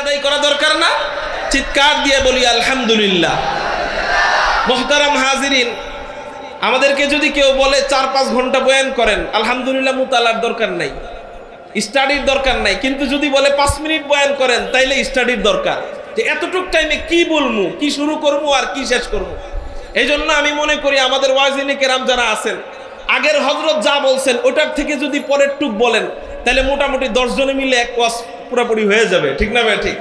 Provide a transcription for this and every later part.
আদায় করা দরকার না? চিৎকার দিয়ে বলি, আলহামদুলিল্লাহ। মোহতারাম হাজিরিন, আমাদেরকে যদি কেউ বলে চার পাঁচ ঘণ্টা বয়ান করেন, আলহামদুলিল্লাহ মুতালার দরকার নাই, স্টাডির দরকার নাই। কিন্তু যদি বলে পাঁচ মিনিট বয়ান করেন, তাইলে স্টাডির দরকার। যে এতটুক টাইমে কি বলব কি শুরু করব আর কি শেষ করব এই জন্য আমি মনে করি আমাদের ওয়াজিনে কেরাম যারা আছেন, আগের হজরত যা বলছেন, ওটার থেকে যদি পরের টুক বলেন তাহলে মোটামুটি দশজনে মিলে এক ওয়াজ পুরোপুরি হয়ে যাবে, ঠিক না ভাই? ঠিক।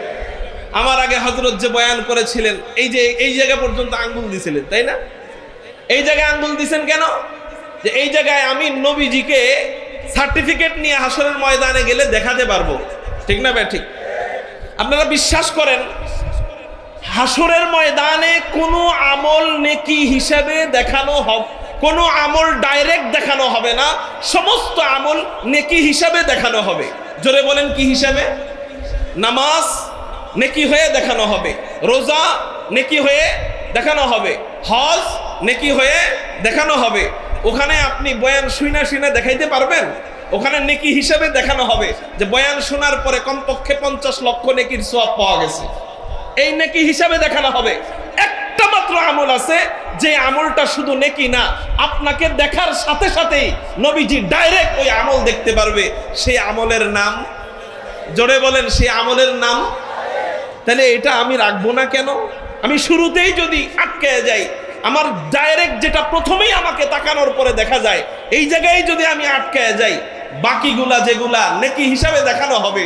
আমার আগে হজরত যে বয়ান করেছিলেন, এই যে, এই জায়গা পর্যন্ত আঙ্গুল দিছিলেন, তাই না? এই জায়গায় আঙ্গুল দিছেন কেন? যে এই জায়গায় আমি নবীজিকে সার্টিফিকেট নিয়ে হাসরের ময়দানে গেলে দেখাতে পারব, ঠিক না ভাই? ঠিক। আপনারা বিশ্বাস করেন, হাসরের ময়দানে কোনো আমল নেকি হিসাবে দেখানো হবে, কোনো আমল ডাইরেক্ট দেখানো হবে না, সমস্ত আমল নেকি হিসাবে দেখানো হবে। জোরে বলেন কি হিসাবে? নামাজ নেকি হয়ে দেখানো হবে। রোজা নেকি হয়ে দেখানো হবে। হজ নেকি হয়ে দেখানো হবে। ওখানে আপনি বয়ান শুইনা শুইনা দেখাইতে পারবেন? ওখানে নেকি হিসাবে দেখানো হবে যে বয়ান শোনার পরে কমপক্ষে পঞ্চাশ লক্ষ নেকির সব পাওয়া গেছে। এই নেকি হিসাবে দেখানো হবে। একটা মাত্র আমল আছে যে আমলটা শুধু নেকি না, আপনাকে দেখার সাথে সাথেই নবীজি ডাইরেক্ট ওই আমল দেখতে পারবে। সেই আমলের নাম জোরে বলেন, সে আমলের নাম? তাহলে এটা আমি রাখব না কেন? আমি শুরুতেই যদি আটকে যাই, আমার ডাইরেক্ট যেটা প্রথমেই আমাকে তাকানোর পরে দেখা যায়, এই জায়গায় যদি আমি আটকে যাই, বাকিগুলা যেগুলা নেকি হিসাবে দেখানো হবে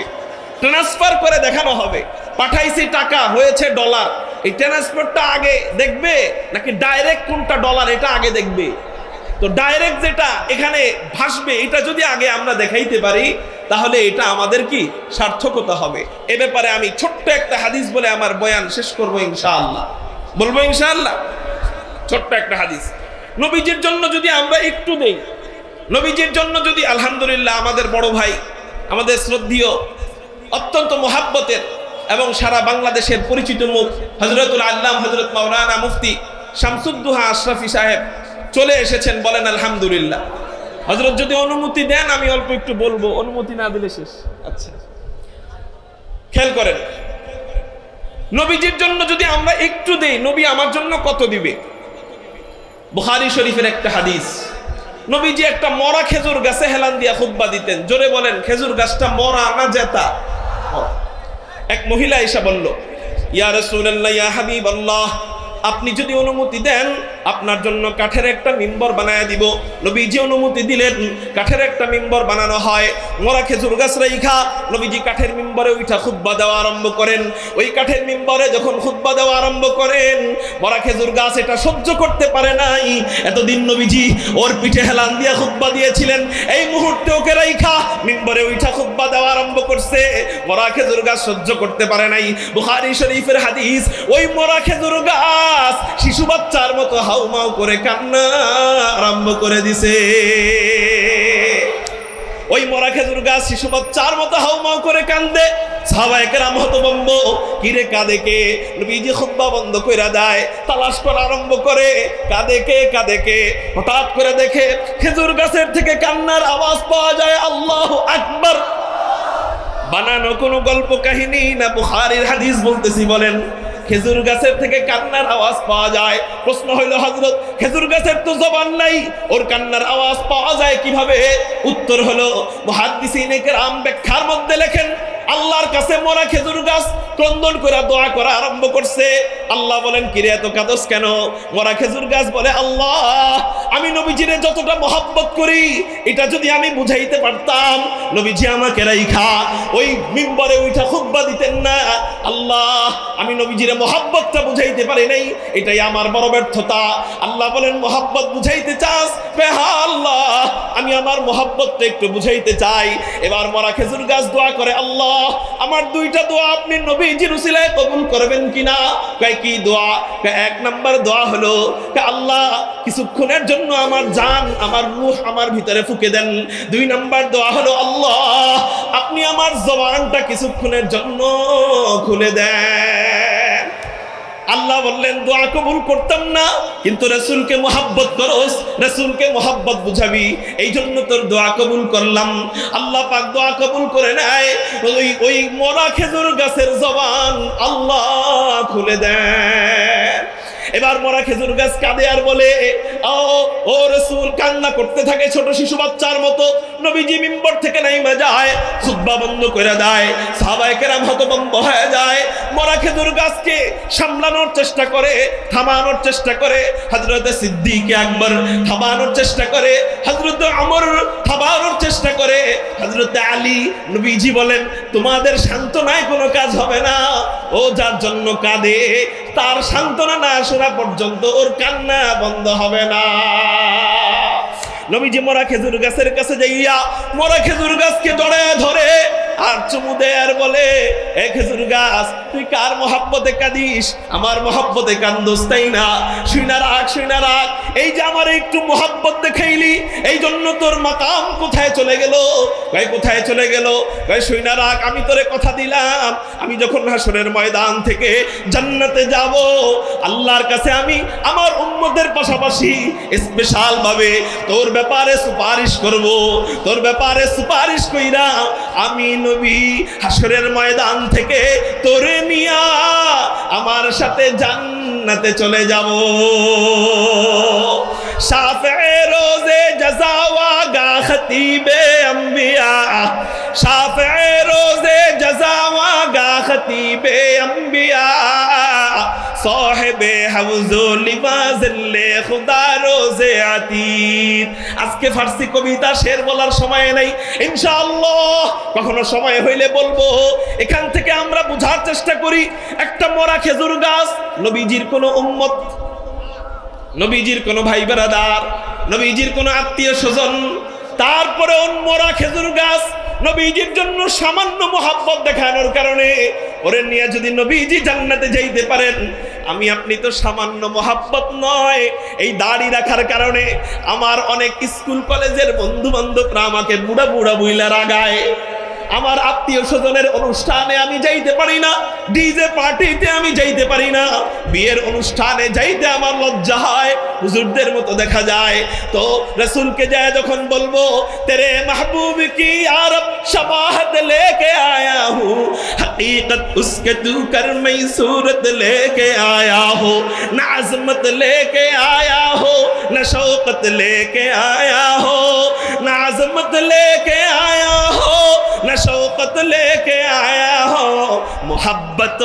ট্রান্সফার করে দেখানো হবে, পাঠাইছি টাকা, হয়েছে ডলার এই ট্রান্সফারটা আগে দেখবে? নাকি ডাইরেক্ট কোনটা ডলার এটা আগে দেখবে? তো ডাইরেক্ট যেটা এখানে ভাসবে, এটা যদি আগে আমরা দেখাইতে পারি, তাহলে এটা আমাদের কি? সার্থকতা হবে। এ ব্যাপারে আমি ছোট্ট একটা হাদিস বলে আমার বয়ান শেষ করব ইনশাআল্লাহ। বলব ইনশাআল্লাহ? ছোট্ট একটা হাদিস। নবীজির জন্য যদি আমরা একটু দেই, নবীজির জন্য যদি আলহামদুলিল্লাহ আমাদের বড় ভাই, আমাদের শ্রদ্ধীয়, অত্যন্ত মোহাব্বতের এবং সারা বাংলাদেশের পরিচিত মুখ হজরতুল আল্লাহ হজরত মাওলানা মুফতি শামসুদ্দুহা আশরাফি সাহেব চলে এসেছেন বলেন আলহামদুলিল্লাহ। হজরত যদি অনুমতি দেন, আমি অল্প একটু বলব। অনুমতি না দিলে শেষ। আচ্ছা। খেয়াল করেন, নবীজির জন্য যদি আমরা একটু দেই, নবী আমার জন্য কত দিবে? বুখারি শরীফের একটা হাদিস। নবীজি একটা মরা খেজুর গাছে হেলান দিয়া খুতবা দিতেন। জোরে বলেন, খেজুর গাছটা মরা না জেতা? এক মহিলা এসে বলল, ইয়া রাসূলুল্লাহ, ইয়া হাবিবাল্লাহ, আপনি যদি অনুমতি দেন আপনার জন্য কাঠের একটা মিম্বর বানায় দিব। নবীজি অনুমতি দিলেন, কাঠের একটা মিম্বর বানানো হয়। মোরা খেজুর গাছ রাইখা, নবীজি কাঠের মিম্বরে উঠা খুতবা দেওয়া আরম্ভ করেন। ওই কাঠের মিম্বরে যখন খুতবা দেওয়া আরম্ভ করেন, মরা খেজুর গাছ এটা সহ্য করতে পারে নাই। এতদিন নবীজি ওর পিঠে হেলান দিয়া খুতবা দিয়েছিলেন। এই মুহূর্তে ওকে রাইখা, মিম্বরে উঠা খুতবা দেওয়া আরম্ভ করছে। মরা খেজুর গাছ সহ্য করতে পারে নাই। বুখারী শরীফের হাদিস, ওই মোরা খেজুর গাছ শিশু বাচ্চার মতো হাউমাউ করে কান্না আরম্ভ করে দিছে। ওই মরা খেজুর গাছ শিশু বাচ্চার মতো হাউমাউ করে কান্দে। কাঁদে কে? বন্ধ কইরা দেয়, তালাশ আরম্ভ করে। কাঁদে কে কাঁদে কে? হঠাৎ করে দেখে খেজুর গাছের থেকে কান্নার আওয়াজ পাওয়া যায়, আল্লাহ আকবার। বানানো কোনো গল্প কাহিনী না বুখারীর হাদিস বলতেছি, বলেন। খেজুর গাছের থেকে কান্নার আওয়াজ পাওয়া যায়। প্রশ্ন হইল হজরত খেজুর গাছের তো জবান নাই, ওর কান্নার আওয়াজ পাওয়া যায় কীভাবে? উত্তর হলো কেরাম ব্যাখ্যার মধ্যে লেখেন আল্লাহর কাছে মরা খেজুর গাছ ক্রন্দন করে দোয়া করা আরম্ভ করছে। আল্লাহ বলেন, কিরে, এত কাদস কেন? মরা খেজুর গাছ বলে, আল্লাহ, আমি নবীজিরে যতটা মহাব্বত করি, এটা যদি আমি বুঝাইতে পারতাম, নবীজি আমাকে রাইখা, ওই মিম্বরে উঠা খুতবা দিতেন না। আল্লাহ, আমি নবীজিরে মহাব্বতটা বুঝাইতে পারি নাই, এটাই আমার বড় ব্যর্থতা। আল্লাহ বলেন, মহাব্বত বুঝাইতে চাস? বে হ্যাঁ আল্লাহ, আমি আমার মহাব্বতটা একটু বুঝাইতে চাই। এবার মরা খেজুর গাছ দোয়া করে, আল্লাহ আমার দুইটা দোয়া আপনি নবীজির উসিলায় কবুল করবেন কিনা? কয়, কি দোয়া? এক নাম্বার দোয়া হলো আল্লাহ কিছুক্ষণের জন্য আমার জান, আমার রুহ আমার ভিতরে ফুকে দেন। দুই নাম্বার দোয়া হলো, আল্লাহ আপনি আমার জবানটা কিছুক্ষণের জন্য খুলে দেন। আল্লাহ বললেন, দোয়া কবুল করতাম না, কিন্তু রসুলকে মোহাব্বত করস, রসুলকে মোহাব্বত বুঝাবি। এই জন্য তোর দোয়া কবুল করলাম। আল্লাহ পাক দোয়া কবুল করে নেয়। ওই ওই মরা খেজুর গাছের জবান আল্লাহ খুলে দেন। এবার মরা খেজুর গাছ কাঁদে আর বলে ও রসুল, কান্না করতে থাকে ছোট শিশু বাচ্চার মতো। নবীজি মিম্বর থেকে নাইমা যায় খুদ্া বন্ধ করে দেয়, সাহাবায়ে কেরাম হতভম্ব হয়ে যায়। মরা খেজুর গাছকে সামলানোর চেষ্টা করে, থামানোর চেষ্টা করে, হযরতে সিদ্দিক আকবর থামানোর চেষ্টা করে, হযরতে ওমর থামানোর চেষ্টা করে। হযরতে আলী নবীজি বলেন, তোমাদের সান্ত্বনায় কোনো কাজ হবে না। ও যার জন্য কাঁদে তার সান্ত্বনা না শোনা পর্যন্ত ওর কান্না বন্ধ হবে না। নবীজি মরা খেজুর গাছের কাছে যাইয়া মরা খেজুর গাছকে জড়ে ধরে আর চুমু দেয় আর বলে, এ খেজুর গাছ, তুই কার মহাব্বতে কাঁদিস? আমার মহাব্বতে কান্দোস, তাই না? শুইনা রাখ শুইনা রাখ। এই যে আমার একটু মহাব্বত দেখাইলি, এই জন্য তোর মাকাম কোথায় চলে গেল? কয়, কোথায় চলে গেল? কয়, শুইনা রাখ, আমি তোরে কথা দিলাম। আমি যখন হাসরের ময়দান থেকে জান্নাতে যাব, আল্লাহর কাছে আমি আমার উম্মদের পাশাপাশি স্পেশাল ভাবে তোর ব্যাপারে সুপারিশ করব। তোর ব্যাপারে সুপারিশ কইরা আমি নবী হাসরের ময়দান থেকে তোরে নিয়া আমার সাথে জান্নাতে চলে যাব। সাফে রোজে জাজাওয়া গা খতিবে আম্বিয়া। সাফে রোজে জাজাওয়া গা খতিবে আম্বিয়া। সাহেবে আজকে ফার্সি কবিতা শের বলার সময় নেই। ইনশাআল্লাহ, কখনো সময় হইলে বলব, এখান থেকে আমরা বুঝার চেষ্টা করি, একটা মরা খেজুর গাছ, নবীজির কোনো উম্মত, নবীজির কোনো ভাই বেড়াদার নবীজির কোনো আত্মীয় স্বজন তারপরে মরা খেজুর গাছ নবীজির জন্য সামান্য মোহাব্বত দেখানোর কারণে, ওরে নিয়ে যদি নবীজি জান্নাতে যাইতে পারেন আমি আপনি তো সামান্য মহাব্বত নয়। এই দাড়ি রাখার কারণে আমার অনেক স্কুল কলেজের বন্ধু বান্ধবরা আমাকে বুড়া বুড়া বুইলা রাগায়। আমার আত্মীয় স্বজনের অনুষ্ঠানে আমি যাইতে পারি না ডিজে পার্টিতে আমি যাইতে পারি না। বিয়ের অনুষ্ঠানে যাইতে আমার লজ্জা হয়, হুজুরদের মতো দেখা যায়। তো রসুলকে যায় যখন বলব, তেরে মাহবুব কি আর শাবাহত লেকে আয়া হু? হকীকত উসকে তু করমই সুরত লেকে আয়া হো? না আজমত লেকে আয়া হো? না শৌকত লেকে আয়া হো? না আজমত লেকে আয়া न शौकत लेके आया हो मोहब्बत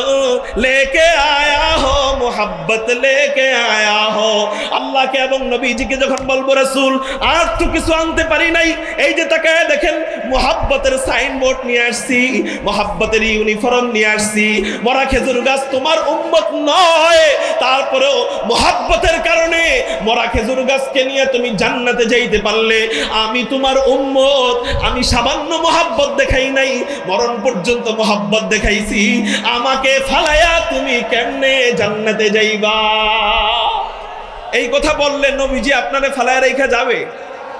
लेके आया हो। মোহাব্বত লেকে আয়া হো। আল্লাহকে এবং নবীজিকে যখন বলব, রাসূল, আর তো কিছু আনতে পারি নাই। এই যে তাকে দেখেন, মোহাব্বতের সাইনবোর্ড নিয়ে আসছি, মোহাব্বতের ইউনিফর্ম নিয়ে আসছি। মরা খেজুর গাছ তোমার উম্মত নয়। তারপরেও মোহাব্বতের কারণে মরা খেজুর গাছকে নিয়ে তুমি জান্নাতে যাইতে পারলে। আমি তোমার উম্মত, আমি সামান্য মোহাব্বত দেখাই নাই, মরণ পর্যন্ত মোহাব্বত দেখাইছি। আমাকে ফালায়া তুমি কেমনে জান্নাতে যাইবা। এই কথা বললে নবীজি আপনারে ফালায় রেখা যাবে।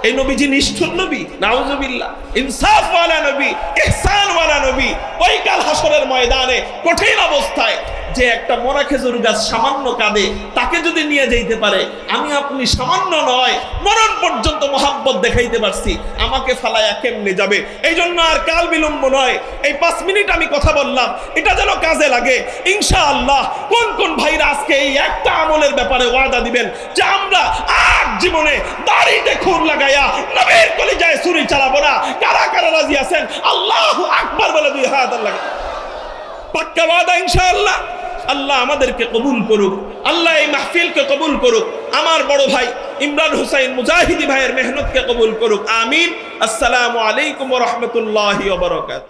এই নবীজি নিষ্ঠুর নবী, নাউজুবিল্লাহ। ইনসাফ ওয়ালা নবী, ইহসান ওয়ালা নবী। ওই কাল হাসরের ময়দানে কঠিন অবস্থায় যে একটা মরা খেজুর গাছ সামান্য কাঁদে, তাকে যদি নিয়ে যাইতে পারে, আমি আপনি সামান্য নয়, মরণ পর্যন্ত মহাব্বত দেখাইতে পারছি, আমাকে ফালায়া কেমনে যাবে? এই জন্য আর কাল বিলম্ব নয়। এই পাঁচ মিনিট আমি কথা বললাম, এটা যেন কাজে লাগে। ইনশাআল্লাহ, কোন কোন ভাইরা আজকে এই একটা আমলের ব্যাপারে ওয়াদা দিবেন, যে আমরা আর জীবনে দাড়িতে খুর লাগাইয়া নবীর কলিজায় ছুরি চালাবো না? কারা কারা রাজি আছেন? আল্লাহ আকবার বলে দুই হাত আল্লাহ। পাক্কা ওয়াদা ইনশাআল্লাহ। আল্লাহ আমাদেরকে কবুল করুক, আল্লাহ এই মাহফিলকে কবুল করুক, আমার বড় ভাই ইমরান হুসাইন মুজাহিদি ভাইয়ের মেহনতকে কবুল করুক। আমিন। আসসালামু আলাইকুম রহমতুল্লাহ বারকাত